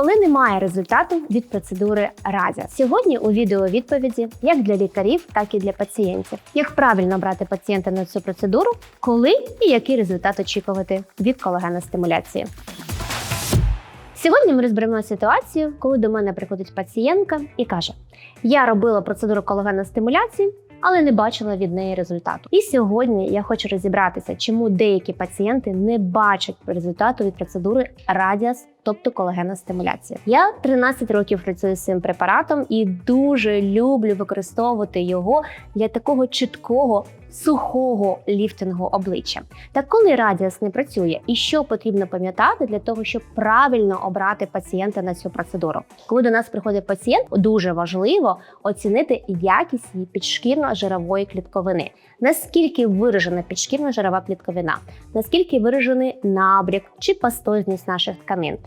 коли немає результату від процедури Радіа. Сьогодні у відео відповіді як для лікарів, так і для пацієнтів. Як правильно брати пацієнта на цю процедуру, коли і який результат очікувати від колагеностимуляції. Сьогодні ми розберемо ситуацію, коли до мене приходить пацієнтка і каже: Я робила процедуру колагеностимуляції, але не бачила від неї результату. І сьогодні я хочу розібратися, чому деякі пацієнти не бачать результату від процедури Радіас, тобто колагеностимуляція. Я 13 років працюю з цим препаратом і дуже люблю використовувати його для такого чіткого. Сухого ліфтингу обличчя. Та коли радіас не працює, і що потрібно пам'ятати для того, щоб правильно обрати пацієнта на цю процедуру? Коли до нас приходить пацієнт, дуже важливо оцінити якість її підшкірно-жирової клітковини. Наскільки виражена підшкірно-жирова клітковина, наскільки виражений набряк чи пастозність наших тканин,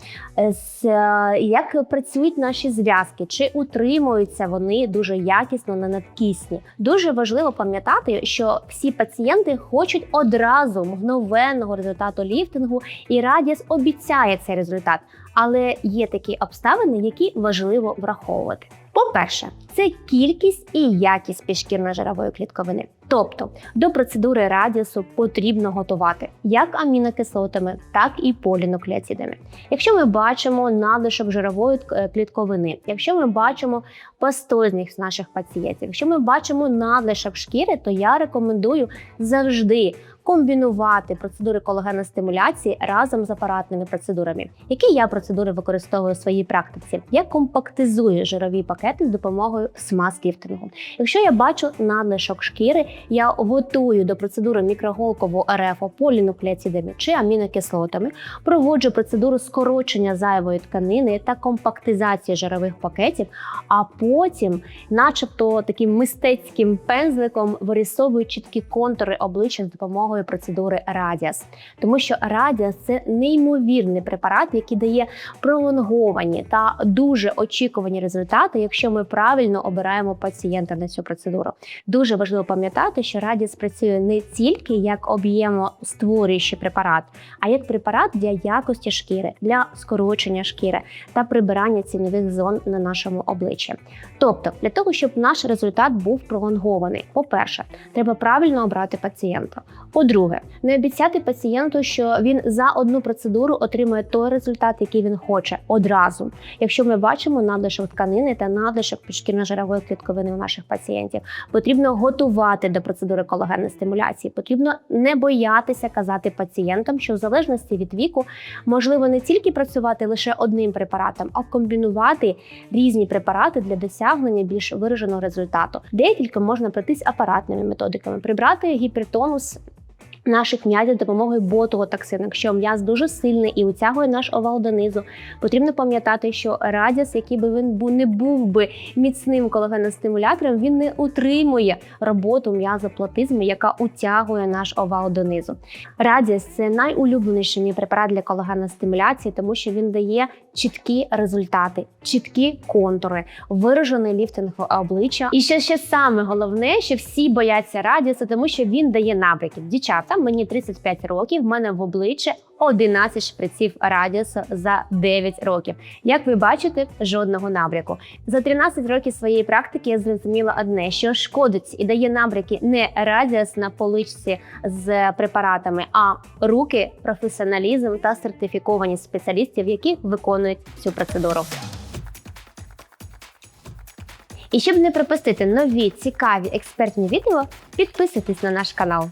як працюють наші зв'язки, чи утримуються вони дуже якісно на надкисні. Дуже важливо пам'ятати, що всі пацієнти хочуть одразу мгновенного результату ліфтингу, і радіс обіцяє цей результат. Але є такі обставини, які важливо враховувати. По-перше, це кількість і якість підшкірно-жирової клітковини. Тобто до процедури радіусу потрібно готувати як амінокислотами, так і полінуклеотидами. Якщо ми бачимо надлишок жирової е, клітковини, якщо ми бачимо пастозність наших пацієнтів, якщо ми бачимо надлишок шкіри, то я рекомендую завжди комбінувати процедури колагеностимуляції разом з апаратними процедурами. Які я процедури використовую у своїй практиці? Я компактизую жирові пакети з допомогою смаз-ліфтингу. Якщо я бачу надлишок шкіри, я готую до процедури мікроголкового РФО полінуклеотидами чи амінокислотами, проводжу процедуру скорочення зайвої тканини та компактизації жирових пакетів, а потім, начебто, таким мистецьким пензликом вирисовую чіткі контури обличчя з допомогою процедури Радіас. Тому що Радіас це неймовірний препарат, який дає пролонговані та дуже очікувані результати, якщо ми правильно обираємо пацієнта на цю процедуру. Дуже важливо пам'ятати, що Радіас працює не тільки як об'ємостворюючий препарат, а як препарат для якості шкіри, для скорочення шкіри та прибирання ціньових зон на нашому обличчі. Тобто, для того, щоб наш результат був пролонгований, по-перше, треба правильно обрати пацієнта. По-друге, не обіцяти пацієнту, що він за одну процедуру отримує той результат, який він хоче одразу. Якщо ми бачимо надлишок тканини та надлишок підшкірно-жирової клітковини у наших пацієнтів, потрібно готувати до процедури колагенної стимуляції. Потрібно не боятися казати пацієнтам, що в залежності від віку можливо не тільки працювати лише одним препаратом, а комбінувати різні препарати для досягнення більш вираженого результату. Декілька можна пройтись апаратними методиками, прибрати гіпертонус Наших м'язів допомогою ботулотоксину. Якщо м'яз дуже сильний і утягує наш овал донизу, потрібно пам'ятати, що радіс, який би він не був би міцним колагеностимулятором, він не утримує роботу м'язоплатизму, яка утягує наш овал донизу. Радіс це найулюбленіший мій препарат для колагеностимуляції, тому що він дає чіткі результати, чіткі контури, виражений ліфтинг обличчя. І що ще саме головне, що всі бояться радіса, тому що він дає набряків. Дівчата, мені 35 років, в мене в обличчі 11 шприців радіусу за 9 років. Як ви бачите, жодного набряку. За 13 років своєї практики я зрозуміла одне, що шкодить і дає набряки не радіус на поличці з препаратами, а руки, професіоналізм та сертифіковані спеціалістів, які виконують цю процедуру. І щоб не пропустити нові цікаві експертні відео, підписуйтесь на наш канал.